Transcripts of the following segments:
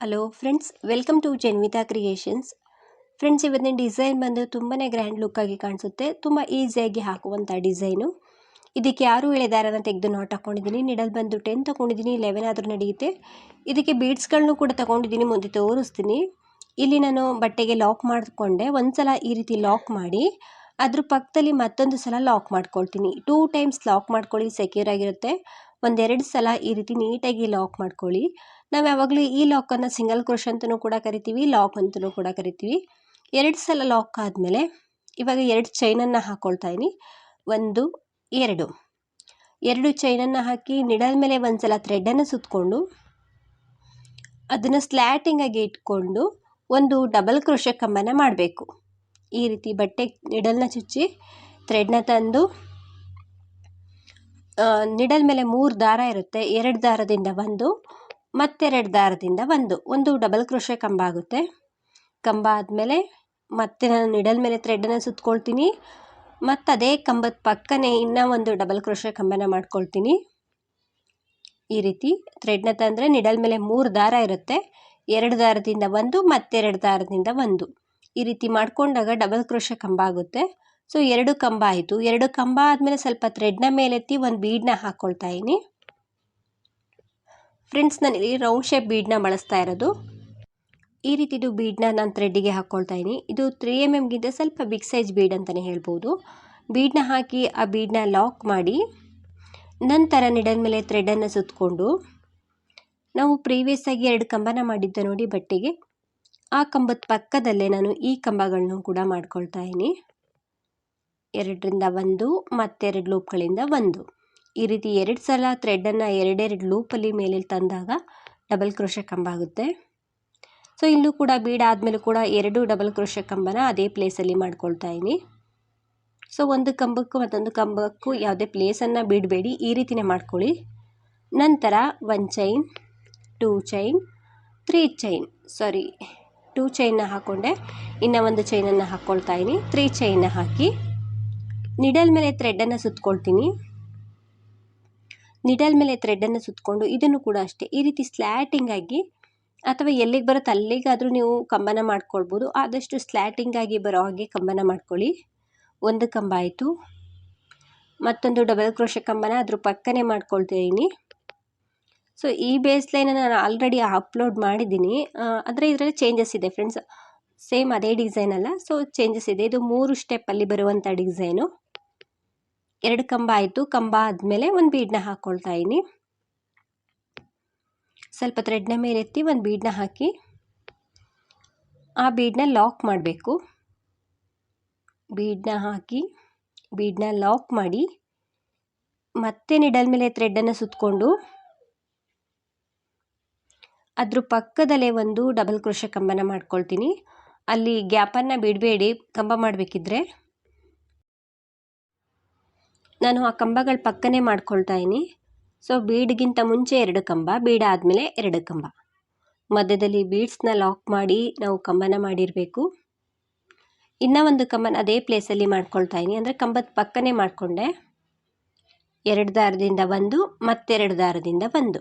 Hello friends welcome to Janvita creations friends ಇವತ್ತಿನ design ಬಂದು ತುಂಬಾ ಗ್ರ್ಯಾಂಡ್ ಲುಕ್ಕಾಗಿ ಕಾಣಿಸುತ್ತೆ. ತುಂಬ ಈಸಿಯಾಗಿ ಹಾಕುವಂಥ ಡಿಸೈನು ಇದಕ್ಕೆ ಯಾರು ಎಳೆದಾರನ ತೆಗೆದು ನಾಟ್ ಹಾಕ್ಕೊಂಡಿದ್ದೀನಿ ನಿಡಲ್ ಬಂದು ಟೆನ್ ತೊಗೊಂಡಿದ್ದೀನಿ. ಲೆವೆನ್ ಆದರೂ ನಡೆಯುತ್ತೆ. ಇದಕ್ಕೆ ಬೀಡ್ಸ್ಗಳನ್ನೂ ಕೂಡ ತೊಗೊಂಡಿದ್ದೀನಿ. ಮುಂದೆ ತೋರಿಸ್ತೀನಿ. ಇಲ್ಲಿ ನಾನು ಬಟ್ಟೆಗೆ ಲಾಕ್ ಮಾಡಿಕೊಂಡೆ. ಒಂದು ಸಲ ಈ ರೀತಿ ಲಾಕ್ ಮಾಡಿ, ಅದ್ರ ಪಕ್ಕದಲ್ಲಿ ಮತ್ತೊಂದು ಸಲ ಲಾಕ್ ಮಾಡ್ಕೊಳ್ತೀನಿ. ಟೂ ಟೈಮ್ಸ್ ಲಾಕ್ ಮಾಡ್ಕೊಳ್ಳಿ ಸೆಕ್ಯೂರ್ ಆಗಿರುತ್ತೆ. ಒಂದೆರಡು ಸಲ ಈ ರೀತಿ ನೀಟಾಗಿ ಲಾಕ್ ಮಾಡ್ಕೊಳ್ಳಿ. ನಾವು ಯಾವಾಗಲೂ ಈ ಲಾಕನ್ನು ಸಿಂಗಲ್ ಕ್ರೋಶ್ ಅಂತಲೂ ಕೂಡ ಕರಿತೀವಿ ಲಾಕ್ ಅಂತಲೂ ಕೂಡ ಕರಿತೀವಿ. ಎರಡು ಸಲ ಲಾಕ್ ಆದಮೇಲೆ ಇವಾಗ ಎರಡು ಚೈನನ್ನು ಹಾಕ್ಕೊಳ್ತಾ ಇದ್ದೀನಿ ಒಂದು, ಎರಡು. ಎರಡು ಚೈನನ್ನು ಹಾಕಿ ನಿಡಲ್ ಮೇಲೆ ಒಂದು ಸಲ ಥ್ರೆಡನ್ನು ಸುತ್ತಕೊಂಡು ಅದನ್ನು ಸ್ಲ್ಯಾಟಿಂಗಾಗಿ ಇಟ್ಕೊಂಡು ಒಂದು ಡಬಲ್ ಕ್ರೋಶ ಕಂಬನ ಮಾಡಬೇಕು. ಈ ರೀತಿ ಬಟ್ಟೆ ನಿಡಲ್ನ ಚುಚ್ಚಿ ಥ್ರೆಡ್ನ ತಂದು ನಿಡಲ್ ಮೇಲೆ ಮೂರು ದಾರ ಇರುತ್ತೆ. ಎರಡು ದಾರದಿಂದ ಒಂದು, ಮತ್ತೆರಡು ದಾರದಿಂದ ಒಂದು. ಒಂದು ಡಬಲ್ ಕ್ರೋಶೆ ಕಂಬ ಆಗುತ್ತೆ. ಕಂಬ ಆದಮೇಲೆ ಮತ್ತೆ ನಾನು ನಿಡಲ್ ಮೇಲೆ ಥ್ರೆಡನ್ನು ಸುತ್ಕೊಳ್ತೀನಿ. ಮತ್ತು ಅದೇ ಕಂಬದ ಪಕ್ಕನೇ ಇನ್ನೂ ಒಂದು ಡಬಲ್ ಕ್ರೋಶ ಕಂಬನ ಮಾಡ್ಕೊಳ್ತೀನಿ. ಈ ರೀತಿ ಥ್ರೆಡ್ನ ತಂದರೆ ನಿಡಲ್ ಮೇಲೆ ಮೂರು ದಾರ ಇರುತ್ತೆ. ಎರಡು ದಾರದಿಂದ ಒಂದು, ಮತ್ತೆರಡು ದಾರದಿಂದ ಒಂದು. ಈ ರೀತಿ ಮಾಡಿಕೊಂಡಾಗ ಡಬಲ್ ಕ್ರೋಶೆ ಕಂಬ ಆಗುತ್ತೆ. ಸೊ ಎರಡು ಕಂಬ ಆಯಿತು. ಎರಡು ಕಂಬ ಆದಮೇಲೆ ಸ್ವಲ್ಪ ಥ್ರೆಡ್ನ ಮೇಲೆತ್ತಿ ಒಂದು ಬೀಡನ್ನ ಹಾಕ್ಕೊಳ್ತಾ ಇದ್ದೀನಿ ಫ್ರೆಂಡ್ಸ್ ನಾನು ಇಲ್ಲಿ ರೌಂಡ್ ಶೇಪ್ ಬೀಡನ್ನ ಬಳಸ್ತಾ ಇರೋದು. ಈ ರೀತಿದು ಬೀಡನ್ನ ನಾನು ಥ್ರೆಡ್ಡಿಗೆ ಹಾಕ್ಕೊಳ್ತಾ ಇದ್ದೀನಿ ಇದು ತ್ರೀ ಎಂ ಎಮ್ಗಿಂತ ಸ್ವಲ್ಪ ಬಿಗ್ ಸೈಜ್ ಬೀಡ್ ಅಂತಲೇ ಹೇಳ್ಬೋದು. ಬೀಡನ್ನ ಹಾಕಿ ಆ ಬೀಡನ್ನ ಲಾಕ್ ಮಾಡಿ, ನಂತರ ನೆಡನ್ ಮೇಲೆ ಥ್ರೆಡನ್ನು ಸುತ್ತಕೊಂಡು ನಾವು ಪ್ರೀವಿಯಸ್ಸಾಗಿ ಎರಡು ಕಂಬನ ಮಾಡಿದ್ದೆ ನೋಡಿ ಬಟ್ಟೆಗೆ, ಆ ಕಂಬದ ಪಕ್ಕದಲ್ಲೇ ನಾನು ಈ ಕಂಬಗಳನ್ನು ಕೂಡ ಮಾಡ್ಕೊಳ್ತಾ ಇದ್ದೀನಿ ಎರಡರಿಂದ ಒಂದು, ಮತ್ತೆರಡು ಲೂಪ್ಗಳಿಂದ ಒಂದು. ಈ ರೀತಿ ಎರಡು ಸಲ ಥ್ರೆಡನ್ನು ಎರಡೆರಡು ಲೂಪಲ್ಲಿ ಮೇಲೆ ತಂದಾಗ ಡಬಲ್ ಕ್ರೋಶ ಕಂಬ ಆಗುತ್ತೆ. ಸೊ ಇಲ್ಲೂ ಕೂಡ ಬೀಡ್ ಆದಮೇಲೂ ಕೂಡ ಎರಡು ಡಬಲ್ ಕ್ರೋಶ ಕಂಬನ ಅದೇ ಪ್ಲೇಸಲ್ಲಿ ಮಾಡ್ಕೊಳ್ತಾ ಇದ್ದೀನಿ. ಸೊ ಒಂದು ಕಂಬಕ್ಕೂ ಮತ್ತೊಂದು ಕಂಬಕ್ಕೂ ಯಾವುದೇ ಪ್ಲೇಸನ್ನು ಬಿಡಬೇಡಿ. ಈ ರೀತಿಯೇ ಮಾಡ್ಕೊಳ್ಳಿ. ನಂತರ one chain two chain three chain sorry two ಚೈನ್ನ ಹಾಕ್ಕೊಂಡೆ ಇನ್ನೂ ಒಂದು ಚೈನನ್ನು ಹಾಕ್ಕೊಳ್ತಾ ಇದ್ದೀನಿ. ತ್ರೀ ಚೈನ್ನ ಹಾಕಿ ನಿಡಲ್ ಮೇಲೆ ಥ್ರೆಡನ್ನು ಸುತ್ಕೊಳ್ತೀನಿ. ನಿಡಲ್ ಮೇಲೆ ಥ್ರೆಡನ್ನು ಸುತ್ತಕೊಂಡು ಇದನ್ನು ಕೂಡ ಅಷ್ಟೇ, ಈ ರೀತಿ ಸ್ಲ್ಯಾಟಿಂಗ್ ಆಗಿ ಅಥವಾ ಎಲ್ಲಿಗೆ ಬರುತ್ತೆ ಅಲ್ಲಿಗಾದರೂ ನೀವು ಕಂಬನ ಮಾಡ್ಕೊಳ್ಬೋದು. ಆದಷ್ಟು ಸ್ಲ್ಯಾಟಿಂಗ್ ಆಗಿ ಬರೋ ಹಾಗೆ ಕಂಬನ ಮಾಡ್ಕೊಳ್ಳಿ. ಒಂದು ಕಂಬ ಆಯಿತು. ಮತ್ತೊಂದು ಡಬಲ್ ಕ್ರೋಶ ಕಂಬನ ಅದ್ರ ಪಕ್ಕನೇ ಮಾಡ್ಕೊಳ್ತಿದ್ದೀನಿ ಸೊ ಈ ಬೇಸ್ ಲೈನನ್ನು ನಾನು ಆಲ್ರೆಡಿ ಅಪ್ಲೋಡ್ ಮಾಡಿದ್ದೀನಿ. ಆದರೆ ಇದರಲ್ಲಿ ಚೇಂಜಸ್ ಇದೆ ಫ್ರೆಂಡ್ಸ್ ಸೇಮ್ ಅದೇ ಡಿಸೈನ್ ಅಲ್ಲ. ಸೊ ಚೇಂಜಸ್ ಇದೆ. ಇದು ಮೂರು ಸ್ಟೆಪ್ಪಲ್ಲಿ ಬರುವಂಥ ಡಿಸೈನು ಎರಡು ಕಂಬ ಆಯಿತು. ಕಂಬ ಆದಮೇಲೆ ಒಂದು ಬೀಡನ್ನ ಹಾಕ್ಕೊಳ್ತಾ ಇದ್ದೀನಿ. ಸ್ವಲ್ಪ ಥ್ರೆಡ್ನ ಮೇಲೆ ಎತ್ತಿ ಒಂದು ಬೀಡನ್ನ ಹಾಕಿ ಆ ಬೀಡನ್ನ ಲಾಕ್ ಮಾಡಬೇಕು. ಬೀಡನ್ನ ಹಾಕಿ ಬೀಡನ್ನ ಲಾಕ್ ಮಾಡಿ ಮತ್ತೆ ನಿಡಲ್ ಮೇಲೆ ಥ್ರೆಡ್ಡನ್ನು ಸುತ್ತಕೊಂಡು ಅದ್ರ ಪಕ್ಕದಲ್ಲೇ ಒಂದು ಡಬಲ್ ಕ್ರೋಶ ಕಂಬನ ಮಾಡ್ಕೊಳ್ತೀನಿ. ಅಲ್ಲಿ ಗ್ಯಾಪನ್ನು ಬಿಡಬೇಡಿ. ಕಂಬ ಮಾಡಬೇಕಿದ್ರೆ. ನಾನು ಆ ಕಂಬಗಳ ಪಕ್ಕನೇ ಮಾಡ್ಕೊಳ್ತಾ ಇದ್ದೀನಿ. ಸೊ ಬೀಡ್ಗಿಂತ ಮುಂಚೆ ಎರಡು ಕಂಬ, ಬೀಡ್ ಆದಮೇಲೆ ಎರಡು ಕಂಬ. ಮಧ್ಯದಲ್ಲಿ ಬೀಡ್ಸ್ನ ಲಾಕ್ ಮಾಡಿ ನಾವು ಕಂಬನ ಮಾಡಿರಬೇಕು. ಇನ್ನೂ ಒಂದು ಕಂಬನ ಅದೇ ಪ್ಲೇಸಲ್ಲಿ ಮಾಡ್ಕೊಳ್ತಾ ಇದ್ದೀನಿ. ಅಂದರೆ ಕಂಬದ ಪಕ್ಕನೇ ಮಾಡಿಕೊಂಡೆ. ಎರಡು ದಾರದಿಂದ ಒಂದು, ಮತ್ತೆರಡು ದಾರದಿಂದ ಒಂದು.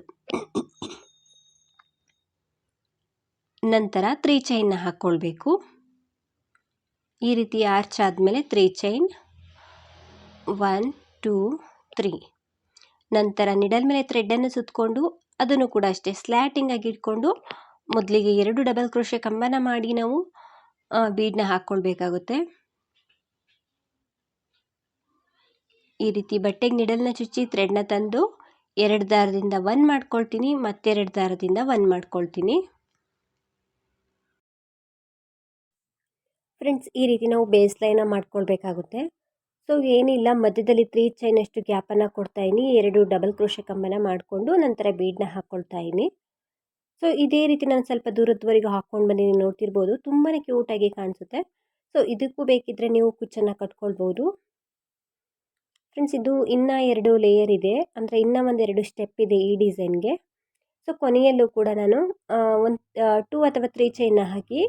ನಂತರ ತ್ರೀ ಚೈನ್ನ ಹಾಕ್ಕೊಳ್ಬೇಕು ಈ ರೀತಿ ಆರ್ಚ್ ಆದಮೇಲೆ three chain. One two three ನಂತರ ನಿಡಲ್ ಮೇಲೆ ಥ್ರೆಡ್ಡನ್ನು ಸುತ್ತಕೊಂಡು ಅದನ್ನು ಕೂಡ ಅಷ್ಟೇ ಸ್ಲ್ಯಾಟಿಂಗ್ ಆಗಿ ಇಟ್ಕೊಂಡು ಮೊದಲಿಗೆ ಎರಡು ಡಬಲ್ ಕ್ರೋಶೆ ಕಂಬನ ಮಾಡಿ ನಾವು ಬೀಡನ್ನ ಹಾಕ್ಕೊಳ್ಬೇಕಾಗುತ್ತೆ. ಈ ರೀತಿ ಬಟ್ಟೆಗೆ ನಿಡಲ್ನ ಚುಚ್ಚಿ ಥ್ರೆಡ್ನ ತಂದು ಎರಡು ದಾರದಿಂದ ಒನ್ ಮಾಡ್ಕೊಳ್ತೀನಿ, ಮತ್ತೆರಡು ದಾರದಿಂದ ಒನ್ ಮಾಡ್ಕೊಳ್ತೀನಿ. ಫ್ರೆಂಡ್ಸ್ ಈ ರೀತಿ ನಾವು ಬೇಸ್ ಲೈನ ಮಾಡ್ಕೊಳ್ಬೇಕಾಗುತ್ತೆ. ಸೊ, ಏನಿಲ್ಲ, ಮಧ್ಯದಲ್ಲಿ ತ್ರೀ ಚೈನಷ್ಟು ಗ್ಯಾಪನ್ನು ಕೊಡ್ತಾಯಿನಿ ಎರಡು ಡಬಲ್ ಕ್ರೋಶ ಕಂಬನ ಮಾಡಿಕೊಂಡು ನಂತರ ಬೀಡನ್ನ ಹಾಕ್ಕೊಳ್ತಾ ಇದ್ದೀನಿ. ಸೊ, ಇದೇ ರೀತಿ ನಾನು ಸ್ವಲ್ಪ ದೂರದವರೆಗೂ ಹಾಕ್ಕೊಂಡು ಬಂದಿದ್ದೀನಿ. ನೋಡ್ತಿರ್ಬೋದು ತುಂಬಾ ಕ್ಯೂಟಾಗಿ ಕಾಣಿಸುತ್ತೆ. ಸೊ, ಇದಕ್ಕೂ ಬೇಕಿದ್ದರೆ ನೀವು ಕುಚ್ಚನ್ನು ಕಟ್ಕೊಳ್ಬೋದು. ಫ್ರೆಂಡ್ಸ್ ಇದು ಇನ್ನೂ ಎರಡು ಲೇಯರ್ ಇದೆ. ಅಂದರೆ ಇನ್ನೂ ಒಂದೆರಡು ಸ್ಟೆಪ್ ಇದೆ ಈ ಡಿಸೈನ್ಗೆ ಸೊ, ಕೊನೆಯಲ್ಲೂ ಕೂಡ ನಾನು ಒಂದು ಟೂ ಅಥವಾ ತ್ರೀ ಚೈನ್ನ ಹಾಕಿ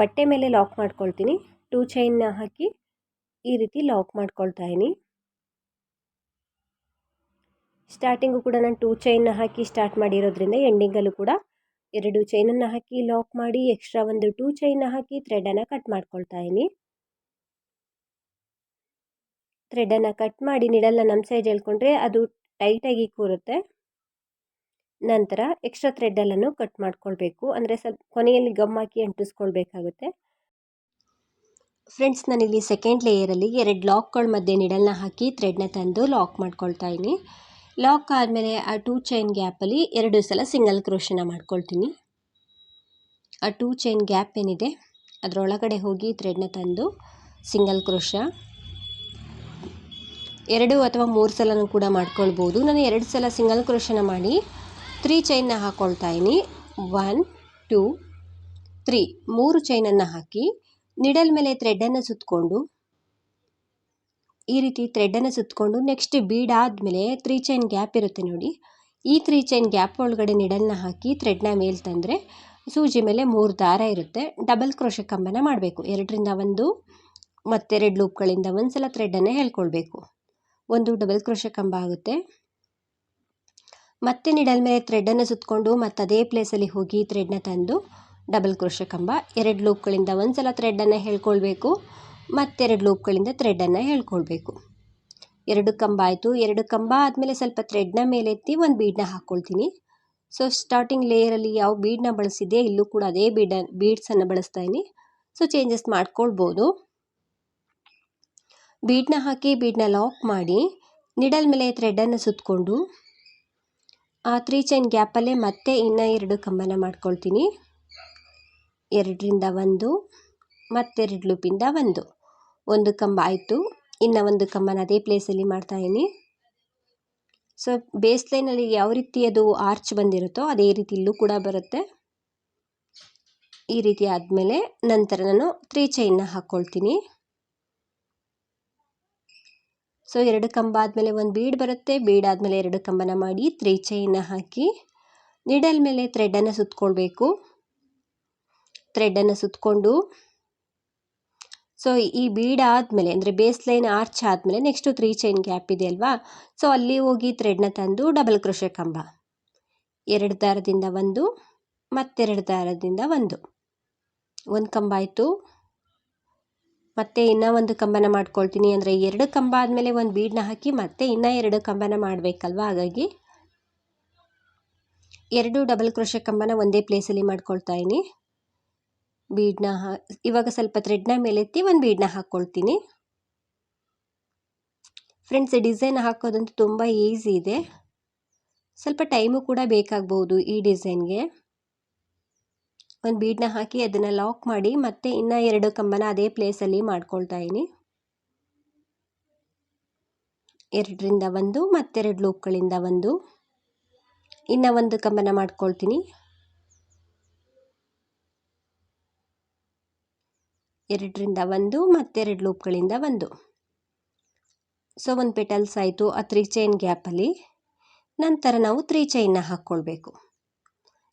ಬಟ್ಟೆ ಮೇಲೆ ಲಾಕ್ ಮಾಡ್ಕೊಳ್ತೀನಿ. ಟೂ ಚೈನ್ನ ಹಾಕಿ ಈ ರೀತಿ ಲಾಕ್ ಮಾಡ್ಕೊಳ್ತಾ ಇದ್ದೀನಿ ಸ್ಟಾರ್ಟಿಂಗು ಕೂಡ ನಾನು ಟೂ ಚೈನ್ನ ಹಾಕಿ ಸ್ಟಾರ್ಟ್ ಮಾಡಿರೋದ್ರಿಂದ ಎಂಡಿಂಗಲ್ಲೂ ಕೂಡ ಎರಡು ಚೈನನ್ನು ಹಾಕಿ ಲಾಕ್ ಮಾಡಿ ಎಕ್ಸ್ಟ್ರಾ ಒಂದು ಟೂ ಚೈನ್ನ ಹಾಕಿ ಥ್ರೆಡನ್ನು ಕಟ್ ಮಾಡ್ಕೊಳ್ತಾ ಇದ್ದೀನಿ ಥ್ರೆಡನ್ನು ಕಟ್ ಮಾಡಿ ನಿಡಲ್ನ ನಮ್ಮ ಸೈಜ್ ಹೇಳ್ಕೊಂಡ್ರೆ ಅದು ಟೈಟಾಗಿ ಕೂರುತ್ತೆ. ನಂತರ ಎಕ್ಸ್ಟ್ರಾ ಥ್ರೆಡ್ಡಲ್ಲೂ ಕಟ್ ಮಾಡ್ಕೊಳ್ಬೇಕು. ಅಂದರೆ ಸ್ವಲ್ಪ ಕೊನೆಯಲ್ಲಿ ಗಮ್ ಹಾಕಿ ಅಂಟಿಸ್ಕೊಳ್ಬೇಕಾಗುತ್ತೆ. ಫ್ರೆಂಡ್ಸ್ ನಾನಿಲ್ಲಿ ಸೆಕೆಂಡ್ ಲೇಯರಲ್ಲಿ ಎರಡು ಲಾಕ್ಗಳ ಮಧ್ಯೆ ನಿಡಲ್ನ ಹಾಕಿ ಥ್ರೆಡ್ನ ತಂದು ಲಾಕ್ ಮಾಡ್ಕೊಳ್ತಾ ಇದ್ದೀನಿ. ಲಾಕ್ ಆದಮೇಲೆ ಆ ಟೂ ಚೈನ್ ಗ್ಯಾಪಲ್ಲಿ ಎರಡು ಸಲ ಸಿಂಗಲ್ ಕ್ರೋಶನ ಮಾಡ್ಕೊಳ್ತೀನಿ. ಆ ಟೂ ಚೈನ್ ಗ್ಯಾಪ್ ಏನಿದೆ, ಅದರೊಳಗಡೆ ಹೋಗಿ ಥ್ರೆಡ್ನ ತಂದು ಸಿಂಗಲ್ ಕ್ರೋಶ ಎರಡು ಅಥವಾ ಮೂರು ಸಲನೂ ಕೂಡ ಮಾಡ್ಕೊಳ್ಬೋದು. ನಾನು ಎರಡು ಸಲ ಸಿಂಗಲ್ ಕ್ರೋಶನ ಮಾಡಿ ತ್ರೀ ಚೈನ್ನ ಹಾಕ್ಕೊಳ್ತಾ ಇದ್ದೀನಿ. ಒನ್ ಟೂ ತ್ರೀ ಮೂರು ಚೈನನ್ನು ಹಾಕಿ ನಿಡಲ್ ಮೇಲೆ ಥ್ರೆಡ್ಡನ್ನು ಸುತ್ತಕೊಂಡು ಈ ರೀತಿ ಥ್ರೆಡ್ಡನ್ನು ಸುತ್ತಕೊಂಡು ನೆಕ್ಸ್ಟ್ ಬೀಡ್ ಆದಮೇಲೆ ತ್ರೀ ಚೈನ್ ಗ್ಯಾಪ್ ಇರುತ್ತೆ ನೋಡಿ. ಈ ತ್ರೀ ಚೈನ್ ಗ್ಯಾಪ್ ಒಳಗಡೆ ನಿಡಲ್ನ ಹಾಕಿ ಥ್ರೆಡ್ನ ಮೇಲೆ ತಂದರೆ ಸೂಜಿ ಮೇಲೆ ಮೂರು ದಾರ ಇರುತ್ತೆ. ಡಬಲ್ ಕ್ರೋಶ ಕಂಬನ ಮಾಡಬೇಕು. ಎರಡರಿಂದ ಒಂದು ಮತ್ತೆರಡು ಲೂಪ್ಗಳಿಂದ ಒಂದು ಸಲ ಥ್ರೆಡ್ಡನ್ನು ಹೇಳ್ಕೊಳ್ಬೇಕು. ಒಂದು ಡಬಲ್ ಕ್ರೋಶ ಕಂಬ ಆಗುತ್ತೆ. ಮತ್ತೆ ನಿಡಲ್ ಮೇಲೆ ಥ್ರೆಡ್ಡನ್ನು ಸುತ್ತಕೊಂಡು ಮತ್ತು ಅದೇ ಪ್ಲೇಸಲ್ಲಿ ಹೋಗಿ ಥ್ರೆಡ್ನ ತಂದು ಡಬಲ್ ಕ್ರೋಶ ಕಂಬ, ಎರಡು ಲೂಪ್ಗಳಿಂದ ಒಂದು ಸಲ ಥ್ರೆಡ್ಡನ್ನು ಹೇಳ್ಕೊಳ್ಬೇಕು, ಮತ್ತೆರಡು ಲೂಪ್ಗಳಿಂದ ಥ್ರೆಡ್ಡನ್ನು ಹೇಳ್ಕೊಳ್ಬೇಕು. ಎರಡು ಕಂಬ ಆಯಿತು, ಎರಡು ಕಂಬ ಆದಮೇಲೆ ಸ್ವಲ್ಪ ಥ್ರೆಡ್ನ ಮೇಲೆ ಎತ್ತಿ ಒಂದು ಬೀಡನ್ನ ಹಾಕ್ಕೊಳ್ತೀನಿ ಸೊ ಸ್ಟಾರ್ಟಿಂಗ್ ಲೇಯರಲ್ಲಿ ಯಾವ ಬೀಡನ್ನ ಬಳಸಿದೆ ಇಲ್ಲೂ ಕೂಡ ಅದೇ ಬೀಡ ಬೀಡ್ಸನ್ನು ಬಳಸ್ತಾ ಇದ್ದೀನಿ. ಸೊ ಚೇಂಜಸ್ ಮಾಡ್ಕೊಳ್ಬೋದು. ಬೀಡನ್ನ ಹಾಕಿ ಬೀಡನ್ನ ಲಾಕ್ ಮಾಡಿ ನಿಡಲ್ ಮೇಲೆ ಥ್ರೆಡ್ಡನ್ನು ಸುತ್ತಕೊಂಡು ಆ ತ್ರೀ ಚೈನ್ ಗ್ಯಾಪಲ್ಲೇ ಮತ್ತೆ ಇನ್ನೂ ಎರಡು ಕಂಬನ ಮಾಡ್ಕೊಳ್ತೀನಿ. ಎರಡರಿಂದ ಒಂದು, ಮತ್ತೆರಡು ಲೂಪಿಂದ ಒಂದು. ಒಂದು ಕಂಬ ಆಯಿತು. ಇನ್ನು ಒಂದು ಕಂಬನ ಅದೇ ಪ್ಲೇಸಲ್ಲಿ ಮಾಡ್ತಾಯಿದ್ದೀನಿ ಸೊ ಬೇಸ್ ಲೈನಲ್ಲಿ ಯಾವ ರೀತಿ ಅದು ಆರ್ಚ್ ಬಂದಿರುತ್ತೋ ಅದೇ ರೀತಿ ಇಲ್ಲೂ ಕೂಡ ಬರುತ್ತೆ. ಈ ರೀತಿ ಆದಮೇಲೆ ನಂತರ ನಾನು ತ್ರೀ ಚೈನ್ನ ಹಾಕ್ಕೊಳ್ತೀನಿ ಸೊ ಎರಡು ಕಂಬ ಆದಮೇಲೆ ಒಂದು ಬೀಡ್ ಬರುತ್ತೆ. ಬೀಡ್ ಆದಮೇಲೆ ಎರಡು ಕಂಬನ ಮಾಡಿ ತ್ರೀ ಚೈನ್ನ ಹಾಕಿ ನಿಡಲ್ ಮೇಲೆ ಥ್ರೆಡನ್ನು ಸುತ್ತಕೊಳ್ಬೇಕು ಥ್ರೆಡನ್ನು ಸುತ್ತಕೊಂಡು ಸೊ ಈ ಬೀಡ್ ಆದಮೇಲೆ, ಅಂದರೆ ಬೇಸ್ ಲೈನ್ ಆರ್ಚ್ ಆದಮೇಲೆ ನೆಕ್ಸ್ಟು ತ್ರೀ ಚೈನ್ ಗ್ಯಾಪ್ ಇದೆ ಅಲ್ವಾ? ಸೊ ಅಲ್ಲಿ ಹೋಗಿ ಥ್ರೆಡ್ನ ತಂದು ಡಬಲ್ ಕ್ರೋಶೆ ಕಂಬ. ಎರಡು ದಾರದಿಂದ ಒಂದು, ಮತ್ತೆರಡು ದಾರದಿಂದ ಒಂದು. ಒಂದು ಕಂಬ ಆಯಿತು. ಮತ್ತೆ ಇನ್ನೂ ಒಂದು ಕಂಬನ ಮಾಡ್ಕೊಳ್ತೀನಿ. ಅಂದರೆ ಎರಡು ಕಂಬ ಆದಮೇಲೆ ಒಂದು ಬೀಡನ್ನ ಹಾಕಿ ಮತ್ತೆ ಇನ್ನೂ ಎರಡು ಕಂಬನ ಮಾಡಬೇಕಲ್ವ? ಹಾಗಾಗಿ ಎರಡು ಡಬಲ್ ಕ್ರೋಶೆ ಕಂಬನ ಒಂದೇ ಪ್ಲೇಸಲ್ಲಿ ಮಾಡ್ಕೊಳ್ತಾ ಇದ್ದೀನಿ. ಬೀಡನ್ನ ಹಾ, ಇವಾಗ ಸ್ವಲ್ಪ ಥ್ರೆಡ್ನ ಮೇಲೆತ್ತಿ ಒಂದು ಬೀಡನ್ನ ಹಾಕ್ಕೊಳ್ತೀನಿ ಫ್ರೆಂಡ್ಸ್ ಡಿಸೈನ್ ಹಾಕೋದಂತೂ ತುಂಬ ಈಸಿ ಇದೆ. ಸ್ವಲ್ಪ ಟೈಮು ಕೂಡ ಬೇಕಾಗ್ಬೋದು ಈ ಡಿಸೈನ್ಗೆ ಒಂದು ಬೀಡನ್ನ ಹಾಕಿ ಅದನ್ನು ಲಾಕ್ ಮಾಡಿ ಮತ್ತೆ ಇನ್ನೂ ಎರಡು ಕಂಬನ ಅದೇ ಪ್ಲೇಸಲ್ಲಿ ಮಾಡ್ಕೊಳ್ತಾ ಇದ್ದೀನಿ ಎರಡರಿಂದ ಒಂದು ಮತ್ತೆರಡು ಲೂಪ್ಗಳಿಂದ ಒಂದು. ಇನ್ನು ಒಂದು ಕಂಬನ ಮಾಡ್ಕೊಳ್ತೀನಿ. ಎರಡರಿಂದ ಒಂದು ಮತ್ತೆರಡು ಲೂಪ್ಗಳಿಂದ ಒಂದು. ಸೊ ಒಂದು ಪೆಟಲ್ಸ್ ಆಯಿತು. ಆ ತ್ರೀ ಚೈನ್ ಗ್ಯಾಪಲ್ಲಿ ನಂತರ ನಾವು ತ್ರೀ ಚೈನ್ನ ಹಾಕ್ಕೊಳ್ಬೇಕು.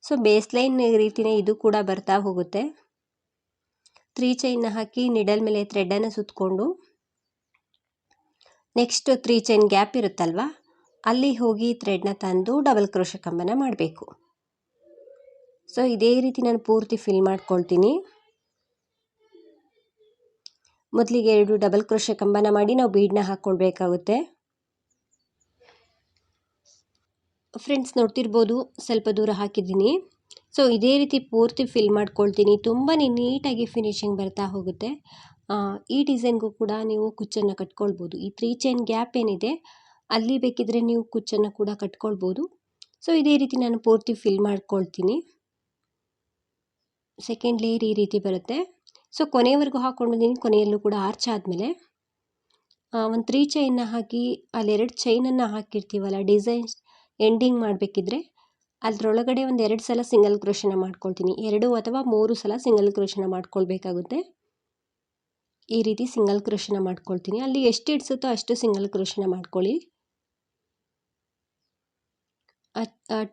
ಸೊ ಬೇಸ್ ಲೈನ್ ರೀತಿಯೇ ಇದು ಕೂಡ ಬರ್ತಾ ಹೋಗುತ್ತೆ. ತ್ರೀ ಚೈನ್ನ ಹಾಕಿ ನಿಡಲ್ ಮೇಲೆ ಥ್ರೆಡನ್ನು ಸುತ್ತಕೊಂಡು ನೆಕ್ಸ್ಟ್ ತ್ರೀ ಚೈನ್ ಗ್ಯಾಪ್ ಇರುತ್ತಲ್ವ? ಅಲ್ಲಿ ಹೋಗಿ ಥ್ರೆಡ್ನ ತಂದು ಡಬಲ್ ಕ್ರೋಶ ಕಂಬನ ಮಾಡಬೇಕು. ಸೊ ಇದೇ ರೀತಿ ನಾನು ಪೂರ್ತಿ ಫಿಲ್ ಮಾಡ್ಕೊಳ್ತೀನಿ. ಮೊದಲಿಗೆ ಎರಡು ಡಬಲ್ ಕ್ರೋಶೆ ಕಂಬನ ಮಾಡಿ ನಾವು ಬೀಡನ್ನ ಹಾಕ್ಕೊಳ್ಬೇಕಾಗುತ್ತೆ. ಫ್ರೆಂಡ್ಸ್ ನೋಡ್ತಿರ್ಬೋದು, ಸ್ವಲ್ಪ ದೂರ ಹಾಕಿದ್ದೀನಿ. ಸೊ ಇದೇ ರೀತಿ ಪೂರ್ತಿ ಫಿಲ್ ಮಾಡ್ಕೊಳ್ತೀನಿ. ತುಂಬಾ ನೀಟಾಗಿ ಫಿನಿಶಿಂಗ್ ಬರ್ತಾ ಹೋಗುತ್ತೆ. ಈ ಡಿಸೈನ್ಗೂ ಕೂಡ ನೀವು ಕುಚ್ಚನ್ನು ಕಟ್ಕೊಳ್ಬೋದು. ಈ ತ್ರೀ ಚೈನ್ ಗ್ಯಾಪ್ ಏನಿದೆ, ಅಲ್ಲಿ ಬೇಕಿದ್ರೆ ನೀವು ಕುಚ್ಚನ್ನು ಕೂಡ ಕಟ್ಕೊಳ್ಬೋದು. ಸೊ ಇದೇ ರೀತಿ ನಾನು ಪೂರ್ತಿ ಫಿಲ್ ಮಾಡ್ಕೊಳ್ತೀನಿ. ಸೆಕೆಂಡ್ ಲೇಯರ್ ಈ ರೀತಿ ಬರುತ್ತೆ. ಸೊ ಕೊನೆಯವರೆಗೂ ಹಾಕ್ಕೊಂಡಿದ್ದೀನಿ ಕೊನೆಯಲ್ಲೂ ಕೂಡ ಆರ್ಚ್ ಆದಮೇಲೆ ಒಂದು ತ್ರೀ ಚೈನ್ನ ಹಾಕಿ ಅಲ್ಲೆರಡು ಚೈನನ್ನು ಹಾಕಿರ್ತೀವಲ್ಲ ಡಿಸೈನ್ ಎಂಡಿಂಗ್ ಮಾಡಬೇಕಿದ್ರೆ, ಅದರೊಳಗಡೆ ಒಂದು ಎರಡು ಸಲ ಸಿಂಗಲ್ ಕ್ರೋಶನ ಮಾಡ್ಕೊಳ್ತೀನಿ. ಎರಡು ಅಥವಾ ಮೂರು ಸಲ ಸಿಂಗಲ್ ಕ್ರೋಶನ ಮಾಡ್ಕೊಳ್ಬೇಕಾಗುತ್ತೆ. ಈ ರೀತಿ ಸಿಂಗಲ್ ಕ್ರೋಶನ ಮಾಡ್ಕೊಳ್ತೀನಿ. ಅಲ್ಲಿ ಎಷ್ಟು ಇಡ್ಸುತ್ತೋ ಅಷ್ಟು ಸಿಂಗಲ್ ಕ್ರೋಶನ ಮಾಡ್ಕೊಳ್ಳಿ.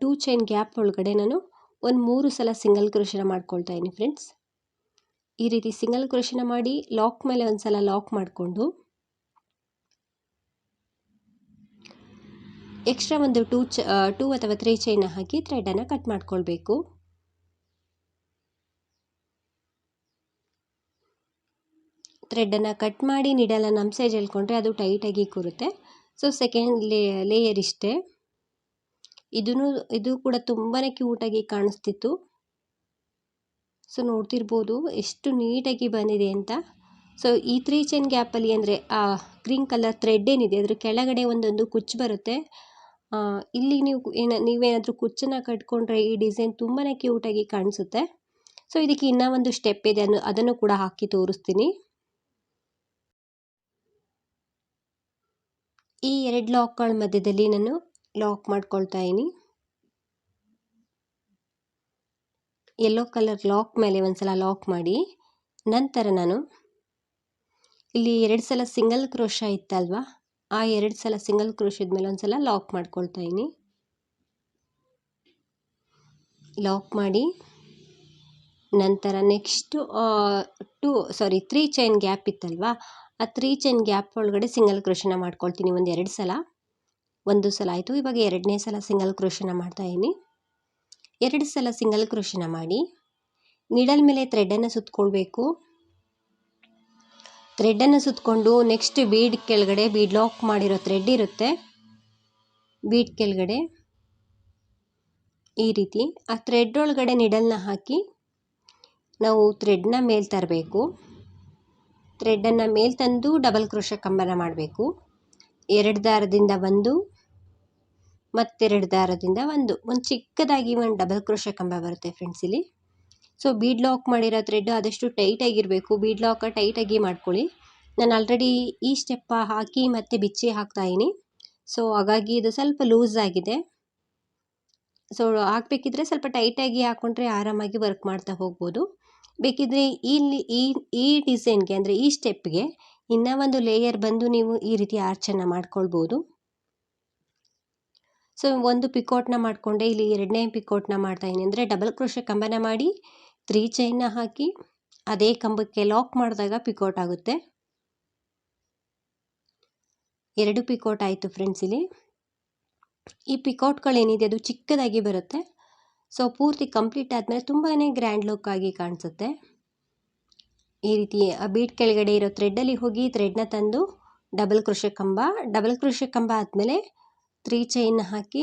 ಟೂ ಚೈನ್ ಗ್ಯಾಪ್ ಒಳಗಡೆ ನಾನು ಒಂದು ಮೂರು ಸಲ ಸಿಂಗಲ್ ಕ್ರೋಶನ ಮಾಡ್ಕೊಳ್ತಾ ಇದ್ದೀನಿ ಫ್ರೆಂಡ್ಸ್ ಈ ರೀತಿ ಸಿಂಗಲ್ ಕ್ರೋಶಿನ ಮಾಡಿ ಲಾಕ್ ಮೇಲೆ ಒಂದು ಸಲ ಲಾಕ್ ಮಾಡಿಕೊಂಡು ಎಕ್ಸ್ಟ್ರಾ ಒಂದು ಟೂ ಚ ಟೂ ಅಥವಾ ತ್ರೀ ಚೈನ ಹಾಕಿ ಥ್ರೆಡನ್ನು ಕಟ್ ಮಾಡಿಕೊಳ್ಬೇಕು. ಥ್ರೆಡನ್ನು ಕಟ್ ಮಾಡಿ ನೀಡಲ್ಲ ನಮ್ಮ ಸೈಜ್ ಹೇಳ್ಕೊಂಡ್ರೆ ಅದು ಟೈಟಾಗಿ ಕೂರುತ್ತೆ. ಸೊ ಸೆಕೆಂಡ್ ಲೇಯರ್ ಇಷ್ಟೇ. ಇದೂ ಇದು ಕೂಡ ತುಂಬಾ ಕ್ಯೂಟಾಗಿ ಕಾಣಿಸ್ತಿತ್ತು. ಸೊ ನೋಡ್ತಿರ್ಬೋದು ಎಷ್ಟು ನೀಟಾಗಿ ಬಂದಿದೆ ಅಂತ. ಸೊ ಈ ತ್ರೀ ಚೈನ್ ಗ್ಯಾಪಲ್ಲಿ ಅಂದರೆ, ಆ ಗ್ರೀನ್ ಕಲರ್ ಥ್ರೆಡ್ ಏನಿದೆ, ಅದ್ರ ಕೆಳಗಡೆ ಒಂದೊಂದು ಕುಚ್ಚು ಬರುತ್ತೆ. ಇಲ್ಲಿ ನೀವು ಏನ, ನೀವೇನಾದರೂ ಕುಚ್ಚನ್ನು ಕಟ್ಕೊಂಡ್ರೆ ಈ ಡಿಸೈನ್ ತುಂಬಾ ಕ್ಯೂಟಾಗಿ ಕಾಣಿಸುತ್ತೆ. ಸೊ ಇದಕ್ಕೆ ಇನ್ನೂ ಒಂದು ಸ್ಟೆಪ್ ಇದೆ, ಅನ್ನೋ, ಅದನ್ನು ಕೂಡ ಹಾಕಿ ತೋರಿಸ್ತೀನಿ. ಈ ಎರಡು ಲಾಕ್ಗಳ ಮಧ್ಯದಲ್ಲಿ ನಾನು ಲಾಕ್ ಮಾಡ್ಕೊಳ್ತಾ ಇದ್ದೀನಿ. ಯೆಲ್ಲೋ ಕಲರ್ ಲಾಕ್ ಮೇಲೆ ಒಂದ್ಸಲ ಲಾಕ್ ಮಾಡಿ, ನಂತರ ನಾನು ಇಲ್ಲಿ ಎರಡು ಸಲ ಸಿಂಗಲ್ ಕ್ರೋಶ ಇತ್ತಲ್ವ? ಆ ಎರಡು ಸಲ ಸಿಂಗಲ್ ಕ್ರೋಶದ ಮೇಲೆ ಒಂದ್ಸಲ ಲಾಕ್ ಮಾಡ್ಕೊಳ್ತಾ ಇದ್ದೀನಿ. ಲಾಕ್ ಮಾಡಿ, ನಂತರ next two sorry three chain gap ಇತ್ತಲ್ವಾ? ಆ ತ್ರೀ ಚೈನ್ ಗ್ಯಾಪ್ ಒಳಗಡೆ ಸಿಂಗಲ್ ಕ್ರೋಶನ ಮಾಡ್ಕೊಳ್ತೀನಿ ಒಂದು ಎರಡು ಸಲ. ಒಂದು ಸಲ ಆಯಿತು, ಇವಾಗ ಎರಡನೇ ಸಲ ಸಿಂಗಲ್ ಕ್ರೋಶನ ಮಾಡ್ತಾಯಿದ್ದೀನಿ ಎರಡು ಸಲ ಸಿಂಗಲ್ ಕ್ರೋಶನ ಮಾಡಿ. ನೀಡಲ್ ಮೇಲೆ ಥ್ರೆಡನ್ನು ಸುತ್ತಕೊಳ್ಬೇಕು ಥ್ರೆಡನ್ನು ಸುತ್ತಕೊಂಡು ನೆಕ್ಸ್ಟ್ ಬೀಡ್ ಕೆಳಗಡೆ ಬೀಡ್ ಲಾಕ್ ಮಾಡಿರೋ ಥ್ರೆಡ್ ಇರುತ್ತೆ. ಬೀಡ್ ಕೆಳಗಡೆ ಈ ರೀತಿ ಆ ಥ್ರೆಡ್ ಒಳಗಡೆ ನಿಡಲ್ನ ಹಾಕಿ ನಾವು ಥ್ರೆಡ್ನ ಮೇಲೆ ತರಬೇಕು. ಥ್ರೆಡನ್ನು ಮೇಲೆ ತಂದು ಡಬಲ್ ಕ್ರೋಶ ಕಂಬನ ಮಾಡಬೇಕು. ಎರಡು ದಾರದಿಂದ ಒಂದು ಮತ್ತೆರಡು ದಾರದಿಂದ ಒಂದು. ಒಂದು ಚಿಕ್ಕದಾಗಿ ಒಂದು ಡಬಲ್ ಕ್ರೋಶ ಕಂಬ ಬರುತ್ತೆ ಫ್ರೆಂಡ್ಸ್ ಇಲ್ಲಿ. ಸೊ ಬೀಡ್ ಲಾಕ್ ಮಾಡಿರೋ ಥ್ರೆಡ್ ಆದಷ್ಟು ಟೈಟಾಗಿರಬೇಕು ಬೀಡ್ ಲಾಕ ಟೈಟಾಗಿ ಮಾಡ್ಕೊಳ್ಳಿ. ನಾನು ಆಲ್ರೆಡಿ ಈ ಸ್ಟೆಪ್ಪ ಹಾಕಿ ಮತ್ತೆ ಬಿಚ್ಚಿ ಹಾಕ್ತಾಯಿನಿ ಸೊ ಹಾಗಾಗಿ ಇದು ಸ್ವಲ್ಪ ಲೂಸ್ ಆಗಿದೆ. ಸೊ ಹಾಕಬೇಕಿದ್ರೆ ಸ್ವಲ್ಪ ಟೈಟಾಗಿ ಹಾಕ್ಕೊಂಡ್ರೆ ಆರಾಮಾಗಿ ವರ್ಕ್ ಮಾಡ್ತಾ ಹೋಗ್ಬೋದು. ಬೇಕಿದ್ರೆ ಇಲ್ಲಿ ಈ ಈ ಡಿಸೈನ್ಗೆ ಅಂದರೆ ಈ ಸ್ಟೆಪ್ಗೆ ಇನ್ನೂ ಒಂದು ಲೇಯರ್ ಬಂದು ನೀವು ಈ ರೀತಿ ಆರ್ಚನ್ನು ಮಾಡ್ಕೊಳ್ಬೋದು. ಸೊ ಒಂದು ಪಿಕೋಟ್ನ ಮಾಡಿಕೊಂಡೆ, ಇಲ್ಲಿ ಎರಡನೇ ಪಿಕೋಟ್ನ ಮಾಡ್ತಾಯಿದ್ದೀನಿ ಅಂದರೆ ಡಬಲ್ ಕ್ರೋಶ ಕಂಬನ ಮಾಡಿ ತ್ರೀ ಚೈನ್ನ ಹಾಕಿ, ಅದೇ ಕಂಬಕ್ಕೆ ಲಾಕ್ ಮಾಡಿದಾಗ ಪಿಕೋಟ್ ಆಗುತ್ತೆ. ಎರಡು ಪಿಕೋಟ್ ಆಯಿತು ಫ್ರೆಂಡ್ಸ್ ಇಲ್ಲಿ. ಈ ಪಿಕೋಟ್ಗಳೇನಿದೆ ಅದು ಚಿಕ್ಕದಾಗಿ ಬರುತ್ತೆ. ಸೊ ಪೂರ್ತಿ ಕಂಪ್ಲೀಟ್ ಆದಮೇಲೆ ತುಂಬಾ ಗ್ರ್ಯಾಂಡ್ ಲುಕ್ ಆಗಿ ಕಾಣಿಸುತ್ತೆ. ಈ ರೀತಿ ಆ ಬೀಟ್ ಕೆಳಗಡೆ ಇರೋ ಥ್ರೆಡ್ಡಲ್ಲಿ ಹೋಗಿ ಥ್ರೆಡ್ನ ತಂದು ಡಬಲ್ ಕೃಷಿ ಕಂಬ ಡಬಲ್ ಕೃಷಿ ಕಂಬ ಆದಮೇಲೆ ತ್ರೀ ಚೈನ್ ಹಾಕಿ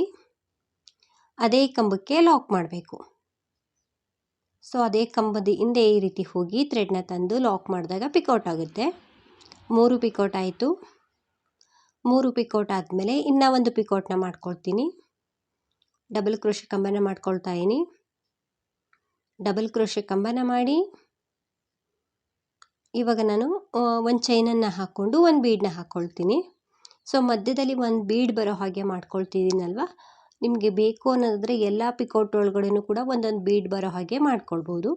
ಅದೇ ಕಂಬಕ್ಕೆ ಲಾಕ್ ಮಾಡಬೇಕು. ಸೊ, ಅದೇ ಕಂಬದ ಹಿಂದೆ ಈ ರೀತಿ ಹೋಗಿ ಥ್ರೆಡ್ನ ತಂದು ಲಾಕ್ ಮಾಡಿದಾಗ ಪಿಕೌಟ್ ಆಗುತ್ತೆ. ಮೂರು ಪಿಕೌಟ್ ಆಯಿತು. ಮೂರು ಪಿಕೌಟ್ ಆದಮೇಲೆ ಇನ್ನೂ ಒಂದು ಪಿಕೌಟ್ನ ಮಾಡ್ಕೊಳ್ತೀನಿ. ಡಬಲ್ ಕ್ರೋಶೆ ಕಂಬನ ಮಾಡ್ಕೊಳ್ತಾ ಇದ್ದೀನಿ. ಡಬಲ್ ಕ್ರೋಶೆ ಕಂಬನ ಮಾಡಿ ಇವಾಗ ನಾನು ಒಂದು ಚೈನನ್ನು ಹಾಕ್ಕೊಂಡು ಒಂದು ಬೀಡನ್ನ ಹಾಕ್ಕೊಳ್ತೀನಿ ಸೊ ಮಧ್ಯದಲ್ಲಿ ಒಂದು ಬೀಡ್ ಬರೋ ಹಾಗೆ ಮಾಡ್ಕೊಳ್ತಿದ್ದೀನಲ್ವ? ನಿಮಗೆ ಬೇಕು ಅನ್ನೋದಾದರೆ ಎಲ್ಲ ಪಿಕೌಟ್ ಒಳಗಡೆನೂ ಕೂಡ ಒಂದೊಂದು ಬೀಡ್ ಬರೋ ಹಾಗೆ ಮಾಡ್ಕೊಳ್ಬೋದು.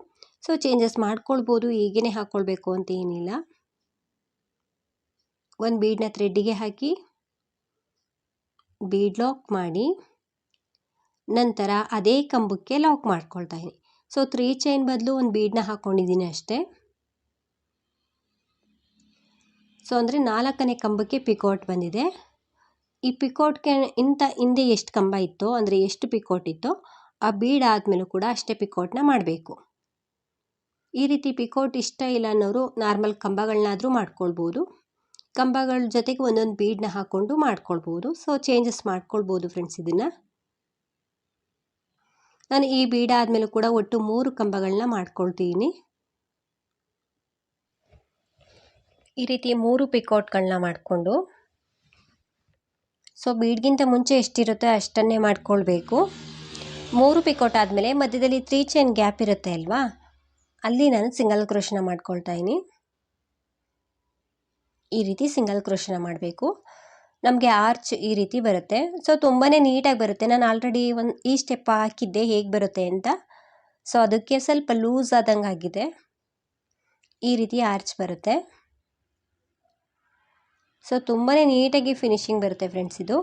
ಸೊ ಚೇಂಜಸ್ ಮಾಡ್ಕೊಳ್ಬೋದು ಹೀಗೇ ಹಾಕ್ಕೊಳ್ಬೇಕು ಅಂತ ಏನಿಲ್ಲ. ಒಂದು ಬೀಡನ್ನ ಥ್ರೆಡ್ಡಿಗೆ ಹಾಕಿ, ಬೀಡ್ ಲಾಕ್ ಮಾಡಿ, ನಂತರ ಅದೇ ಕಂಬಕ್ಕೆ ಲಾಕ್ ಮಾಡ್ಕೊಳ್ತಾ ಇದ್ದೀನಿ ಸೊ ತ್ರೀ ಚೈನ್ ಬದಲು ಒಂದು ಬೀಡನ್ನ ಹಾಕ್ಕೊಂಡಿದ್ದೀನಿ ಅಷ್ಟೇ. ಸೊ ಅಂದರೆ ನಾಲ್ಕನೇ ಕಂಬಕ್ಕೆ ಪಿಕೋಟ್ ಬಂದಿದೆ. ಈ ಪಿಕೋಟ್ಗೆ ಇಂಥ ಹಿಂದೆ ಎಷ್ಟು ಕಂಬ ಇತ್ತೋ, ಅಂದರೆ ಎಷ್ಟು ಪಿಕೋಟ್ ಇತ್ತೋ, ಆ ಬೀಡ್ ಆದಮೇಲೂ ಕೂಡ ಅಷ್ಟೇ ಪಿಕೋಟ್ನ ಮಾಡಬೇಕು. ಈ ರೀತಿ ಪಿಕೋಟ್ ಇಷ್ಟ ಇಲ್ಲ ಅನ್ನೋರು ನಾರ್ಮಲ್ ಕಂಬಗಳನ್ನಾದರೂ ಮಾಡ್ಕೊಳ್ಬೋದು. ಕಂಬಗಳ ಜೊತೆಗೆ ಒಂದೊಂದು ಬೀಡನ್ನ ಹಾಕ್ಕೊಂಡು ಮಾಡ್ಕೊಳ್ಬೋದು. ಸೊ ಚೇಂಜಸ್ ಮಾಡ್ಕೊಳ್ಬೋದು ಫ್ರೆಂಡ್ಸ್ ಇದನ್ನು. ನಾನು ಈ ಬೀಡ ಆದಮೇಲೂ ಕೂಡ ಒಟ್ಟು ಮೂರು ಕಂಬಗಳನ್ನ ಮಾಡ್ಕೊಳ್ತೀನಿ. ಈ ರೀತಿ ಮೂರು ಪಿಕೌಟ್ಗಳನ್ನ ಮಾಡಿಕೊಂಡು, ಸೊ ಬೀಡ್ಗಿಂತ ಮುಂಚೆ ಎಷ್ಟಿರುತ್ತೆ ಅಷ್ಟನ್ನೇ ಮಾಡ್ಕೊಳ್ಬೇಕು. ಮೂರು ಪಿಕೌಟ್ ಆದಮೇಲೆ ಮಧ್ಯದಲ್ಲಿ ತ್ರೀ ಚೈನ್ ಗ್ಯಾಪ್ ಇರುತ್ತೆ ಅಲ್ವಾ? ಅಲ್ಲಿ ನಾನು ಸಿಂಗಲ್ ಕ್ರೋಶನ ಮಾಡ್ಕೊಳ್ತಾ ಇದ್ದೀನಿ. ಈ ರೀತಿ ಸಿಂಗಲ್ ಕ್ರೋಶನ ಮಾಡಬೇಕು. ನಮಗೆ ಆರ್ಚ್ ಈ ರೀತಿ ಬರುತ್ತೆ. ಸೊ ತುಂಬಾ ನೀಟಾಗಿ ಬರುತ್ತೆ. ನಾನು ಆಲ್ರೆಡಿ ಒಂದು ಈ ಸ್ಟೆಪ್ ಹಾಕಿದ್ದೆ, ಹೇಗೆ ಬರುತ್ತೆ ಅಂತ. ಸೊ ಅದಕ್ಕೆ ಸ್ವಲ್ಪ ಲೂಸ್ ಆದಂಗೆ ಆಗಿದೆ ಈ ರೀತಿ ಆರ್ಚ್ ಬರುತ್ತೆ. ಸೊ ತುಂಬಾ ನೀಟಾಗಿ ಫಿನಿಶಿಂಗ್ ಬರುತ್ತೆ ಫ್ರೆಂಡ್ಸ್ ಇದು.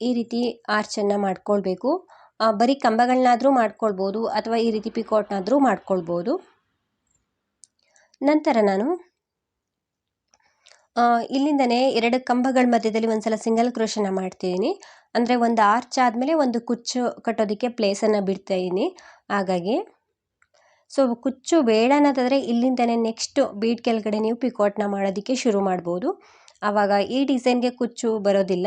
ಈ ರೀತಿ ಆರ್ಚನ್ನು ಮಾಡ್ಕೊಳ್ಬೇಕು. ಬರೀ ಕಂಬಗಳನ್ನಾದರೂ ಮಾಡ್ಕೊಳ್ಬೋದು ಅಥವಾ ಈ ರೀತಿ ಪಿಕೋಟ್ನಾದರೂ ಮಾಡ್ಕೊಳ್ಬೋದು. ನಂತರ ನಾನು ಇಲ್ಲಿಂದನೇ ಎರಡು ಕಂಬಗಳ ಮಧ್ಯದಲ್ಲಿ ಒಂದು ಸಲ ಸಿಂಗಲ್ ಕ್ರೋಶನ ಮಾಡ್ತಿದ್ದೀನಿ ಅಂದರೆ ಒಂದು ಆರ್ಚ್ ಆದಮೇಲೆ ಒಂದು ಕುಚ್ಚು ಕಟ್ಟೋದಕ್ಕೆ ಪ್ಲೇಸನ್ನು ಬಿಡ್ತಾಯಿದ್ದೀನಿ ಹಾಗಾಗಿ ಸೊ ಕುಚ್ಚು ಬೇಡ ಅನ್ನೋದಾದರೆ ಇಲ್ಲಿಂದನೇ ನೆಕ್ಸ್ಟ್ ಬೀಡ್ ಕೆಳಗಡೆ ನೀವು ಪಿಕೋಟ್ನ ಮಾಡೋದಕ್ಕೆ ಶುರು ಮಾಡ್ಬೋದು. ಆವಾಗ ಈ ಡಿಸೈನ್ಗೆ ಕುಚ್ಚು ಬರೋದಿಲ್ಲ.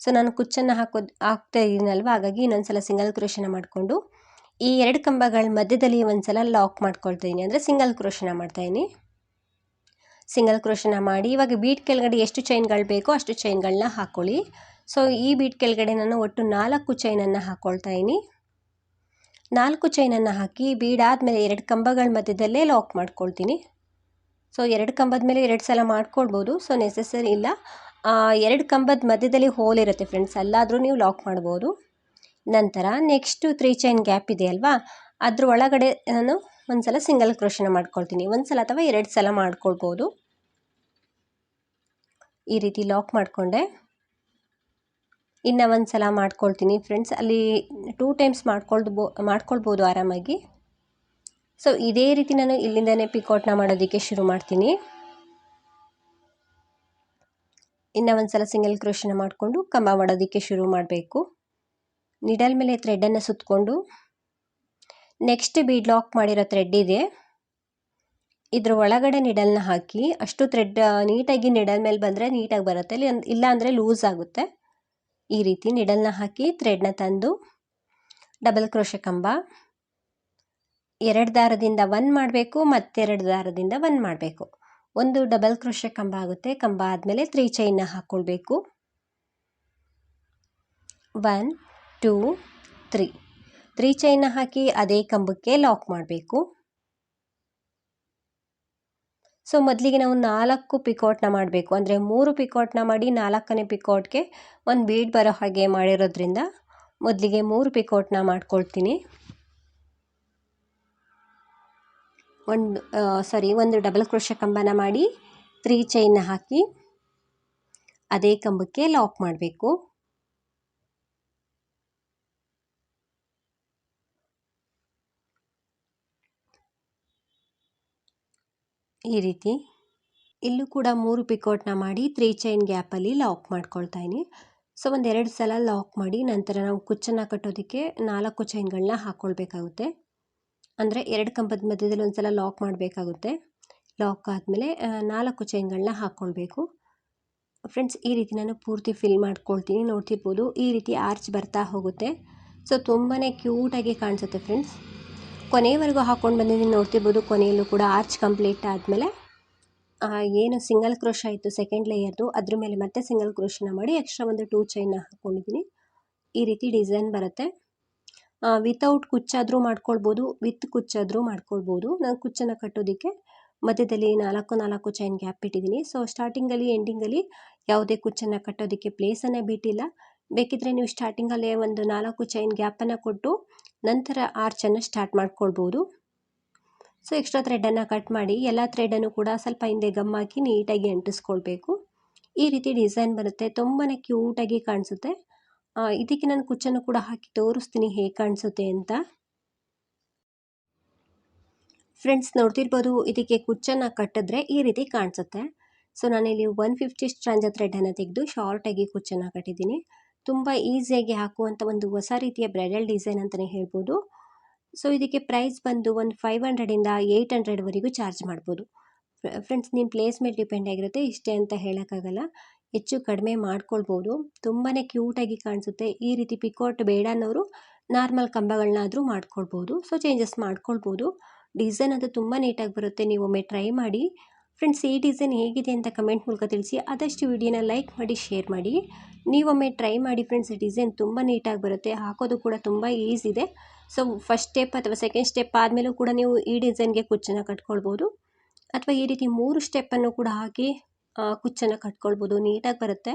ಸೊ ನಾನು ಕುಚ್ಚನ್ನು ಹಾಕೋದು ಹಾಕ್ತಾ ಇದ್ದೀನಲ್ವ? ಹಾಗಾಗಿ ಇನ್ನೊಂದ್ಸಲ ಸಿಂಗಲ್ ಕ್ರೋಶನ ಮಾಡಿಕೊಂಡು ಈ ಎರಡು ಕಂಬಗಳ ಮಧ್ಯದಲ್ಲಿ ಒಂದ್ಸಲ ಲಾಕ್ ಮಾಡ್ಕೊಳ್ತೀನಿ ಅಂದರೆ ಸಿಂಗಲ್ ಕ್ರೋಶನ ಮಾಡ್ತಾಯಿದ್ದೀನಿ ಸಿಂಗಲ್ ಕ್ರೋಷನ ಮಾಡಿ ಇವಾಗ ಬೀಟ್ ಕೆಳಗಡೆ ಎಷ್ಟು ಚೈನ್ಗಳು ಬೇಕೋ ಅಷ್ಟು ಚೈನ್ಗಳನ್ನ ಹಾಕ್ಕೊಳ್ಳಿ ಸೊ ಈ ಬೀಟ್ ಕೆಳಗಡೆ ನಾನು ಒಟ್ಟು ನಾಲ್ಕು ಚೈನನ್ನು ಹಾಕ್ಕೊಳ್ತಾ ಇದ್ದೀನಿ. ನಾಲ್ಕು ಚೈನನ್ನು ಹಾಕಿ ಬೀಡಾದಮೇಲೆ ಎರಡು ಕಂಬಗಳ ಮಧ್ಯದಲ್ಲೇ ಲಾಕ್ ಮಾಡ್ಕೊಳ್ತೀನಿ. ಸೊ, ಎರಡು ಕಂಬದ ಮೇಲೆ ಎರಡು ಸಲ ಮಾಡ್ಕೊಳ್ಬೋದು. ಸೊ ನೆಸೆಸರಿ ಇಲ್ಲ. ಎರಡು ಕಂಬದ ಮಧ್ಯದಲ್ಲಿ ಹೋಲ್ ಇರುತ್ತೆ ಫ್ರೆಂಡ್ಸ್ ಅಲ್ಲಾದರೂ ನೀವು ಲಾಕ್ ಮಾಡ್ಬೋದು. ನಂತರ ನೆಕ್ಸ್ಟು ತ್ರೀ ಚೈನ್ ಗ್ಯಾಪ್ ಇದೆ ಅಲ್ವಾ? ಅದ್ರ ಒಳಗಡೆ ನಾನು ಒಂದು ಸಲ ಸಿಂಗಲ್ ಕ್ರೋಶನ ಮಾಡ್ಕೊಳ್ತೀನಿ. ಒಂದು ಸಲ ಅಥವಾ ಎರಡು ಸಲ ಮಾಡ್ಕೊಳ್ಬೋದು. ಈ ರೀತಿ ಲಾಕ್ ಮಾಡಿಕೊಂಡೆ. ಇನ್ನು ಒಂದು ಸಲ ಮಾಡ್ಕೊಳ್ತೀನಿ ಫ್ರೆಂಡ್ಸ್ ಅಲ್ಲಿ ಟೂ ಟೈಮ್ಸ್ ಮಾಡ್ಕೊಳ್ಬೋ ಮಾಡ್ಕೊಳ್ಬೋದು ಆರಾಮಾಗಿ. ಸೊ ಇದೇ ರೀತಿ ನಾನು ಇಲ್ಲಿಂದನೇ ಪಿಕೌಟ್ನ ಮಾಡೋದಕ್ಕೆ ಶುರು ಮಾಡ್ತೀನಿ. ಇನ್ನು ಒಂದು ಸಲ ಸಿಂಗಲ್ ಕ್ರೋಶನ ಮಾಡಿಕೊಂಡು ಕಂಬ ಮಾಡೋದಕ್ಕೆ ಶುರು ಮಾಡಬೇಕು. ನಿಡಲ್ ಮೇಲೆ ಥ್ರೆಡ್ಡನ್ನು ಸುತ್ತಕೊಂಡು ನೆಕ್ಸ್ಟ್ ಬೀಡ್ ಲಾಕ್ ಮಾಡಿರೋ ಥ್ರೆಡ್ ಇದೆ. ಇದ್ರ ಒಳಗಡೆ ನಿಡಲ್ನ ಹಾಕಿ ಅಷ್ಟು ಥ್ರೆಡ್ ನೀಟಾಗಿ ನಿಡಲ್ ಮೇಲೆ ಬಂದರೆ ನೀಟಾಗಿ ಬರುತ್ತೆ. ಇಲ್ಲ ಅಂದರೆ ಲೂಸ್ ಆಗುತ್ತೆ. ಈ ರೀತಿ ನಿಡಲ್ನ ಹಾಕಿ ಥ್ರೆಡ್ನ ತಂದು ಡಬಲ್ ಕ್ರೋಶೆ ಕಂಬ. ಎರಡು ದಾರದಿಂದ ಒನ್ ಮಾಡಬೇಕು, ಮತ್ತೆರಡು ದಾರದಿಂದ ಒನ್ ಮಾಡಬೇಕು. ಒಂದು ಡಬಲ್ ಕ್ರೋಶೆ ಕಂಬ ಆಗುತ್ತೆ, ಕಂಬ ಆದಮೇಲೆ ತ್ರೀ ಚೈನ್ನ ಹಾಕ್ಕೊಳ್ಬೇಕು ಒನ್ ಟೂ ತ್ರೀ ತ್ರೀ ಚೈನ್ನ ಹಾಕಿ ಅದೇ ಕಂಬಕ್ಕೆ ಲಾಕ್ ಮಾಡಬೇಕು. ಸೊ ಮೊದಲಿಗೆ ನಾವು ನಾಲ್ಕು ಪಿಕೌಟ್ನ ಮಾಡಬೇಕು. ಅಂದರೆ ಮೂರು ಪಿಕೌಟ್ನ ಮಾಡಿ ನಾಲ್ಕನೇ ಪಿಕೌಟ್ಗೆ ಒಂದು ಬೀಡ್ ಬರೋ ಹಾಗೆ ಮಾಡಿರೋದ್ರಿಂದ ಮೊದಲಿಗೆ ಮೂರು ಪಿಕೌಟ್ನ ಮಾಡ್ಕೊಳ್ತೀನಿ. ಒಂದು ಸಾರಿ ಒಂದು ಡಬಲ್ ಕ್ರೋಶ ಕಂಬನ ಮಾಡಿ ತ್ರೀ ಚೈನ್ನ ಹಾಕಿ, ಅದೇ ಕಂಬಕ್ಕೆ ಲಾಕ್ ಮಾಡಬೇಕು. ಈ ರೀತಿ. ಇಲ್ಲೂ ಕೂಡ ಮೂರು ಪಿಕೋಟ್ನ ಮಾಡಿ ತ್ರೀ ಚೈನ್ ಗ್ಯಾಪಲ್ಲಿ ಲಾಕ್ ಮಾಡ್ಕೊಳ್ತಾ ಇದ್ದೀನಿ ಸೊ ಒಂದೆರಡು ಸಲ ಲಾಕ್ ಮಾಡಿ ನಂತರ ನಾವು ಕುಚ್ಚನ್ನು ಕಟ್ಟೋದಕ್ಕೆ ನಾಲ್ಕು ಚೈನ್ಗಳನ್ನ ಹಾಕ್ಕೊಳ್ಬೇಕಾಗುತ್ತೆ ಅಂದರೆ ಎರಡು ಕಂಬದ ಮಧ್ಯದಲ್ಲಿ ಒಂದು ಸಲ ಲಾಕ್ ಮಾಡಬೇಕಾಗುತ್ತೆ. ಲಾಕ್ ಆದಮೇಲೆ ನಾಲ್ಕು ಚೈನ್ಗಳನ್ನ ಹಾಕ್ಕೊಳ್ಬೇಕು ಫ್ರೆಂಡ್ಸ್ ಈ ರೀತಿ ನಾನು ಪೂರ್ತಿ ಫಿಲ್ ಮಾಡ್ಕೊಳ್ತೀನಿ. ನೋಡ್ತಿರ್ಬೋದು, ಈ ರೀತಿ ಆರ್ಚ್ ಬರ್ತಾ ಹೋಗುತ್ತೆ. ಸೊ ತುಂಬಾ ಕ್ಯೂಟಾಗಿ ಕಾಣಿಸುತ್ತೆ ಫ್ರೆಂಡ್ಸ್ ಕೊನೆಯವರೆಗೂ ಹಾಕ್ಕೊಂಡು ಬಂದಿದ್ದೀನಿ, ನೋಡ್ತಿರ್ಬೋದು. ಕೊನೆಯಲ್ಲೂ ಕೂಡ ಆರ್ಚ್ ಕಂಪ್ಲೀಟ್ ಆದಮೇಲೆ ಏನು ಸಿಂಗಲ್ ಕ್ರೋಶ ಆಯಿತು ಸೆಕೆಂಡ್ ಲೇಯರ್ದು ಅದ್ರ ಮೇಲೆ ಮತ್ತೆ ಸಿಂಗಲ್ ಕ್ರೋಶನ ಮಾಡಿ ಎಕ್ಸ್ಟ್ರಾ ಒಂದು ಟೂ ಚೈನ್ನ ಹಾಕ್ಕೊಂಡಿದ್ದೀನಿ ಈ ರೀತಿ ಡಿಸೈನ್ ಬರುತ್ತೆ. ವಿತೌಟ್ ಕುಚ್ಚಾದರೂ ಮಾಡ್ಕೊಳ್ಬೋದು ವಿತ್ ಕುಚ್ಚಾದರೂ ಮಾಡ್ಕೊಳ್ಬೋದು. ನಾನು ಕುಚ್ಚನ್ನು ಕಟ್ಟೋದಕ್ಕೆ ಮಧ್ಯದಲ್ಲಿ ನಾಲ್ಕು ನಾಲ್ಕು ಚೈನ್ ಗ್ಯಾಪ್ ಇಟ್ಟಿದ್ದೀನಿ. ಸೊ ಸ್ಟಾರ್ಟಿಂಗಲ್ಲಿ ಎಂಡಿಂಗಲ್ಲಿ ಯಾವುದೇ ಕುಚ್ಚನ್ನು ಕಟ್ಟೋದಕ್ಕೆ ಪ್ಲೇಸನ್ನೇ ಬಿಟ್ಟಿಲ್ಲ. ಬೇಕಿದ್ರೆ ನೀವು ಸ್ಟಾರ್ಟಿಂಗಲ್ಲೇ ಒಂದು ನಾಲ್ಕು ಚೈನ್ ಗ್ಯಾಪನ್ನು ಕೊಟ್ಟು ನಂತರ ಆರ್ಚನ್ನು ಸ್ಟಾರ್ಟ್ ಮಾಡ್ಕೊಳ್ಬೋದು. ಸೊ ಎಕ್ಸ್ಟ್ರಾ ಥ್ರೆಡನ್ನು ಕಟ್ ಮಾಡಿ ಎಲ್ಲ ಥ್ರೆಡನ್ನು ಕೂಡ ಸ್ವಲ್ಪ ಹಿಂದೆ ಗಮ್ ಹಾಕಿ ನೀಟಾಗಿ ಅಂಟಿಸ್ಕೊಳ್ಬೇಕು. ಈ ರೀತಿ ಡಿಸೈನ್ ಬರುತ್ತೆ. ತುಂಬಾ ಕ್ಯೂಟಾಗಿ ಕಾಣಿಸುತ್ತೆ. ಇದಕ್ಕೆ ನಾನು ಕುಚ್ಚನ್ನು ಕೂಡ ಹಾಕಿ ತೋರಿಸ್ತೀನಿ ಹೇಗೆ ಕಾಣಿಸುತ್ತೆ ಅಂತ. ಫ್ರೆಂಡ್ಸ್ ನೋಡ್ತಿರ್ಬೋದು ಇದಕ್ಕೆ ಕುಚ್ಚನ್ನು ಕಟ್ಟಿದ್ರೆ ಈ ರೀತಿ ಕಾಣಿಸುತ್ತೆ. ಸೊ ನಾನಿಲ್ಲಿ ಒನ್ ಫಿಫ್ಟಿ ಸ್ಟ್ರಾಂಜ ಥ್ರೆಡನ್ನು ತೆಗೆದು ಶಾರ್ಟಾಗಿ ಕುಚ್ಚನ್ನು ಕಟ್ಟಿದ್ದೀನಿ. ತುಂಬ ಈಸಿಯಾಗಿ ಹಾಕುವಂಥ ಒಂದು ಹೊಸ ರೀತಿಯ ಬ್ರೈಡಲ್ ಡಿಸೈನ್ ಅಂತಲೇ ಹೇಳ್ಬೋದು. ಸೊ ಇದಕ್ಕೆ ಪ್ರೈಸ್ ಬಂದು ಒಂದು ಫೈವ್ ಹಂಡ್ರೆಡಿಂದ ಏಯ್ಟ್ ಹಂಡ್ರೆಡ್ವರೆಗೂ ಚಾರ್ಜ್ ಮಾಡ್ಬೋದು. ಫ್ರೆಂಡ್ಸ್ ನಿಮ್ಮ ಪ್ಲೇಸ್ ಮೇಲೆ ಡಿಪೆಂಡ್ ಆಗಿರುತ್ತೆ. ಇಷ್ಟೇ ಅಂತ ಹೇಳೋಕ್ಕಾಗಲ್ಲ. ಹೆಚ್ಚು ಕಡಿಮೆ ಮಾಡ್ಕೊಳ್ಬೋದು. ತುಂಬಾ ಕ್ಯೂಟಾಗಿ ಕಾಣಿಸುತ್ತೆ. ಈ ರೀತಿ ಪಿಕೋಟ್ ಬೇಡ ಅನ್ನೋರು ನಾರ್ಮಲ್ ಕಂಬಗಳನ್ನಾದರೂ ಮಾಡ್ಕೊಳ್ಬೋದು. ಸೊ ಚೇಂಜಸ್ ಮಾಡ್ಕೊಳ್ಬೋದು. ಡಿಸೈನ್ ಅದು ತುಂಬ ನೀಟಾಗಿ ಬರುತ್ತೆ. ನೀವು ಒಮ್ಮೆ ಟ್ರೈ ಮಾಡಿ. ಫ್ರೆಂಡ್ಸ್ ಈ ಡಿಸೈನ್ ಹೇಗಿದೆ ಅಂತ ಕಮೆಂಟ್ ಮೂಲಕ ತಿಳಿಸಿ. ಆದಷ್ಟು ವಿಡಿಯೋನ ಲೈಕ್ ಮಾಡಿ ಶೇರ್ ಮಾಡಿ. ನೀವೊಮ್ಮೆ ಟ್ರೈ ಮಾಡಿ ಫ್ರೆಂಡ್ಸ್ ಡಿಸೈನ್ ತುಂಬ ನೀಟಾಗಿ ಬರುತ್ತೆ. ಹಾಕೋದು ಕೂಡ ತುಂಬ ಈಸಿ ಇದೆ. ಸೊ ಫಸ್ಟ್ ಸ್ಟೆಪ್ ಅಥವಾ ಸೆಕೆಂಡ್ ಸ್ಟೆಪ್ ಆದಮೇಲೂ ಕೂಡ ನೀವು ಈ ಡಿಸೈನ್ಗೆ ಕುಚ್ಚನ್ನು ಕಟ್ಕೊಳ್ಬೋದು. ಅಥವಾ ಈ ರೀತಿ ಮೂರು ಸ್ಟೆಪ್ಪನ್ನು ಕೂಡ ಹಾಕಿ ಕುಚ್ಚನ್ನು ಕಟ್ಕೊಳ್ಬೋದು. ನೀಟಾಗಿ ಬರುತ್ತೆ.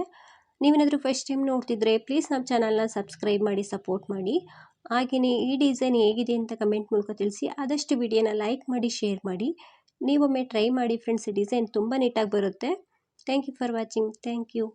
ನೀವೇನಾದರೂ ಫಸ್ಟ್ ಟೈಮ್ ನೋಡ್ತಿದ್ರೆ ಪ್ಲೀಸ್ ನಮ್ಮ ಚಾನಲ್ನ ಸಬ್ಸ್ಕ್ರೈಬ್ ಮಾಡಿ ಸಪೋರ್ಟ್ ಮಾಡಿ. ಹಾಗೆಯೇ ಈ ಡಿಸೈನ್ ಹೇಗಿದೆ ಅಂತ ಕಮೆಂಟ್ ಮೂಲಕ ತಿಳಿಸಿ. ಆದಷ್ಟು ವಿಡಿಯೋನ ಲೈಕ್ ಮಾಡಿ ಶೇರ್ ಮಾಡಿ. ನೀವೊಮ್ಮೆ ಟ್ರೈ ಮಾಡಿ ಫ್ರೆಂಡ್ಸ್ ಡಿಸೈನ್ ತುಂಬ ನೀಟಾಗಿ ಬರುತ್ತೆ. Thank you for watching thank you